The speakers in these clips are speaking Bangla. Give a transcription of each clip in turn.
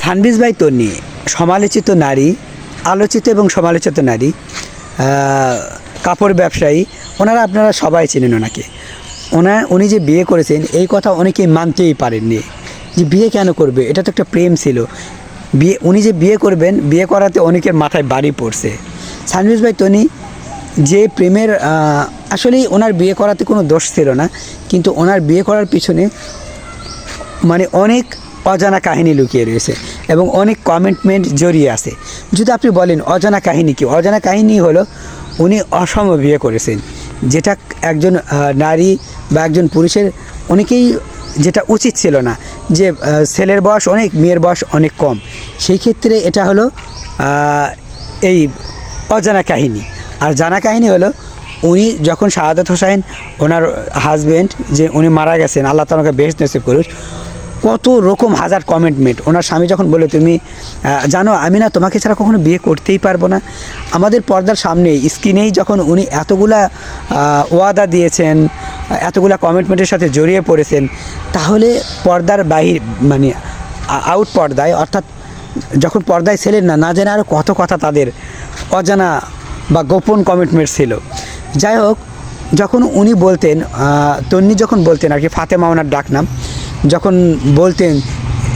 সানবিজ বাই তন্নি সমালোচিত নারী, আলোচিত এবং সমালোচিত নারী কাপড় ব্যবসায়ী, ওনারা আপনারা সবাই চেনেন ওনাকে। ওনার উনি যে বিয়ে করেছেন, এই কথা অনেকেই মানতেই পারেননি। যে বিয়ে কেন করবে? এটা তো একটা প্রেম ছিল। বিয়ে, উনি যে বিয়ে করবেন, বিয়ে করাতে অনেকের মাথায় বাড়ি পড়ছে। সানবিজ ভাই তনি যে প্রেমের আসলেই ওনার বিয়ে করাতে কোনো দোষ ছিল না, কিন্তু ওনার বিয়ে করার পিছনে মানে অনেক অজানা কাহিনী লুকিয়ে রয়েছে এবং অনেক কমিটমেন্ট জড়িয়ে আছে। যদি আপনি বলেন অজানা কাহিনী কি? অজানা কাহিনী হলো উনি অসম বিয়ে করেছেন। যেটা একজন নারী বা একজন পুরুষের অনেকেই যেটা উচিত ছিল না যে ছেলের বয়স অনেক, মেয়ের বয়স অনেক কম। সেই ক্ষেত্রে এটা হলো এই অজানা কাহিনী। আর জানা কাহিনী হলো উনি যখন শাহাদত হোসাইন ওনার হাজবেন্ড যে উনি মারা গেছেন, আল্লাহ তালাকে বেশ নসিব করুস কত রকম হাজার কমিটমেন্ট ওনার স্বামী যখন বলে তুমি জানো, আমি না তোমাকে ছাড়া কখনো বিয়ে করতেই পারব না। আমাদের পর্দার সামনে স্ক্রিনেই যখন উনি এতগুলা ওয়াদা দিয়েছেন, এতগুলা কমিটমেন্টের সাথে জড়িয়ে পড়েছেন, তাহলে পর্দার বাহির মানে আউট পর্দায়, অর্থাৎ যখন পর্দায় ছিলেন না না জেনে আরও কত কথা তাদের অজানা বা গোপন কমিটমেন্ট ছিল। যাই হোক, যখন উনি বলতেন তন্নি যখন বলতেন আর কি, ফাতেমা ওনার ডাক নাম যখন বলতেন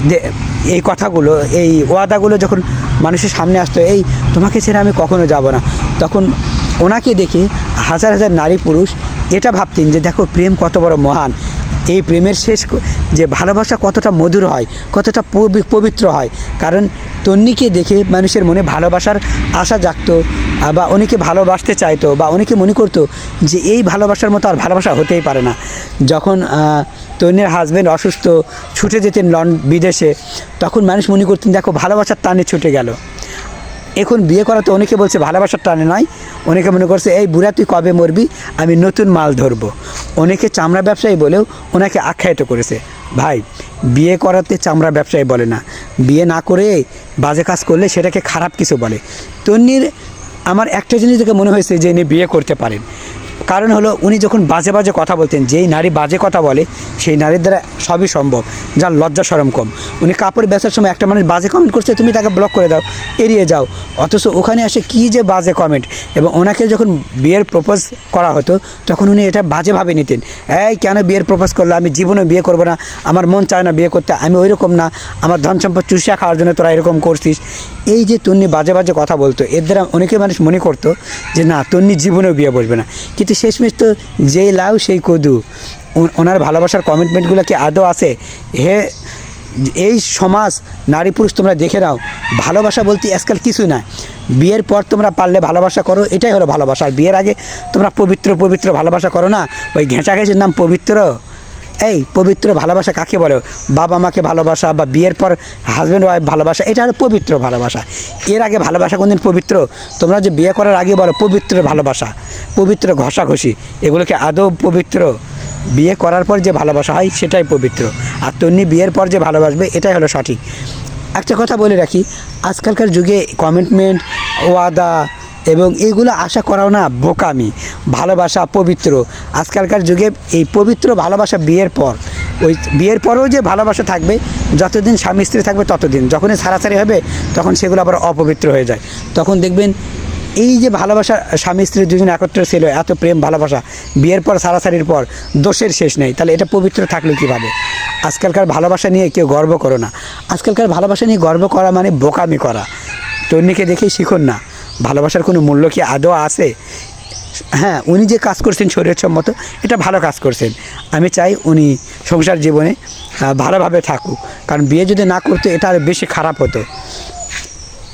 যে এই কথাগুলো, এই ওয়াদাগুলো যখন মানুষের সামনে আসতো, এই, তোমাকে ছেড়ে আমি কখনো যাব না। তখন ওনাকে দেখে হাজার হাজার নারী পুরুষ এটা ভাবতেন যে, দেখো, প্রেম কত বড় মহান। এই প্রেমের শেষ যে ভালোবাসা কতটা মধুর হয়, কতটা পবি- পবিত্র হয়। কারণ তন্নিকে দেখে মানুষের মনে ভালোবাসার আশা জাগতো বা অনেকে ভালোবাসতে চাইতো, বা অনেকে মনে করতো যে এই ভালোবাসার মতো আর ভালোবাসা হতেই পারে না। যখন তন্নির হাজব্যান্ড অসুস্থ, ছুটে যেতেন লন বিদেশে, তখন মানুষ মনে করতেন, দেখো, ভালোবাসার টানে ছুটে গেল। এখন বিয়ে করা তো অনেকে বলছে, ভালোবাসার টানে নয়। অনেকে মনে করছে, এই বুড়া, তুই কবে মরবি? আমি নতুন মাল ধরবো। অনেকে চামড়া ব্যবসায়ী বলেও ওনাকে আখ্যায়িত করেছে। ভাই, বিয়ে করাতে চামড়া ব্যবসায়ী বলে না। বিয়ে না করে বাজে কাজ করলে সেটাকে খারাপ কিছু বলে। তন্নির, আমার একটা জিনিস দেখে মনে হয়েছে যে ইনি বিয়ে করতে পারেন। কারণ হলো উনি যখন বাজে বাজে কথা বলতেন, যেই নারী বাজে কথা বলে, সেই নারীর দ্বারা সবই সম্ভব, যার লজ্জা সরম কম। উনি কাপড় বেচার সময় একটা মানুষ বাজে কমেন্ট করছে, তুমি তাকে ব্লক করে দাও, এড়িয়ে যাও। অথচ ওখানে আসে কী যে বাজে কমেন্ট এবং ওনাকে যখন বিয়ের প্রপোজ করা হতো, তখন উনি এটা বাজেভাবে নিতেন। এই, কেন বিয়ের প্রপোজ করল? আমি জীবনে বিয়ে করব না। আমার মন চায় না বিয়ে করতে। আমি ওই রকম না। আমার ধন সম্পদ চুষিয়া খাওয়ার জন্য তোরা এরকম করছিস। এই যে তন্নি বাজে বাজে কথা বলতো, এর দ্বারা অনেকে মানুষ মনে করতো যে, না, তন্নি জীবনেও বিয়ে বসবে না। কিন্তু শেষমেশ তো যেই লাউ, সেই কদু। ওনার ভালোবাসার কমিটমেন্টগুলো কি আদৌ আছে? হে, এই সমাজ, নারী পুরুষ তোমরা দেখে নাও। ভালোবাসা বলতে আজকাল কিছু না বিয়ের পর তোমরা পারলে ভালোবাসা করো, এটাই হলো ভালোবাসা। আর বিয়ের আগে তোমরা পবিত্র পবিত্র ভালোবাসা করো না? ওই ঘেঁচা ঘেঁচির নাম পবিত্র? এই পবিত্র ভালোবাসা কাকে বলে? বাবা মাকে ভালোবাসা বা বিয়ের পর হাজব্যান্ড ওয়াইফ ভালোবাসা, এটা হলো পবিত্র ভালোবাসা। এর আগে ভালোবাসা কোনদিন পবিত্র? তোমরা যে বিয়ে করার আগে বলো, পবিত্র ভালোবাসা, পবিত্র ঘষাঘষি, এগুলোকে আদৌ পবিত্র? বিয়ে করার পর যে ভালোবাসা হয়, সেটাই পবিত্র। আর তন্নি বিয়ের পর যে ভালোবাসবে, এটাই হলো সঠিক। একটা কথা বলে রাখি, আজকালকার যুগে কমিটমেন্ট ওয়াদা এবং এইগুলো আশা করাও না বোকামি, ভালোবাসা পবিত্র। আজকালকার যুগে এই পবিত্র ভালোবাসা বিয়ের পর, ওই বিয়ের পরেও যে ভালোবাসা থাকবে, যতদিন স্বামী স্ত্রী থাকবে ততদিন। যখনই ছাড়াছাড়ি হবে, তখন সেগুলো আবার অপবিত্র হয়ে যায়। তখন দেখবেন এই যে ভালোবাসা স্বামী স্ত্রী দুজন একত্রে ছিল, এত প্রেম, ভালোবাসা, বিয়ের পর সারাসারির পর, দোষের শেষ নেই। তাহলে এটা পবিত্র থাকল কীভাবে? আজকালকার ভালোবাসা নিয়ে কেউ গর্ব করো না। আজকালকার ভালোবাসা নিয়ে গর্ব করা মানে বোকামি করা। তন্নিকে দেখেই শিখুন না। ভালোবাসার কোনো মূল্য কি আদৌ আছে? হ্যাঁ উনি যে কাজ করছেন শরীরের সম্মত এটা ভালো কাজ করছেন। আমি চাই উনি সংসার জীবনে ভালোভাবে থাকুক। কারণ বিয়ে যদি না করতো, এটা আরও বেশি খারাপ হতো।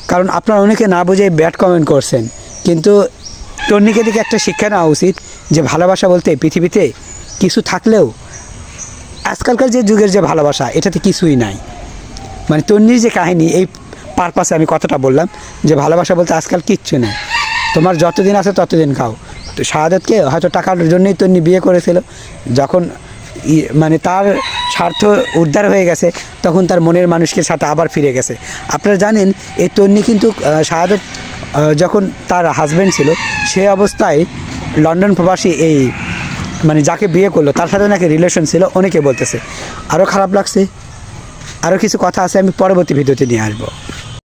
কারণ আপনারা অনেকে না বুঝে ব্যাড কমেন্ট করছেন। কিন্তু তন্নিকে দিকে একটা শিক্ষা নেওয়া উচিত যে ভালোবাসা বলতে পৃথিবীতে কিছু থাকলেও, আজকালকার যে যুগের যে ভালোবাসা, এটাতে কিছুই নাই। মানে তন্নির যে কাহিনী, এই পারপাসে আমি কথাটা বললাম যে ভালোবাসা বলতে আজকাল কিচ্ছু নেই। তোমার যতদিন আছে ততদিন খাও। তো শাহাদতকে হয়তো টাকার জন্যই তন্নি বিয়ে করেছিল। যখন মানে তার স্বার্থ উদ্ধার হয়ে গেছে, তখন তার মনের মানুষকে সাথে আবার ফিরে গেছে। আপনারা জানেন এই তন্নি কিন্তু শাহাদত যখন তার হাজব্যান্ড ছিল, সে অবস্থায় লন্ডন প্রবাসী এই মানে যাকে বিয়ে করল, তার সাথে নাকি রিলেশন ছিল, অনেকে বলতেছে। আরও খারাপ লাগছে? আরও কিছু কথা আছে আমি পরবর্তী ভিডিওতে নিয়ে আসব।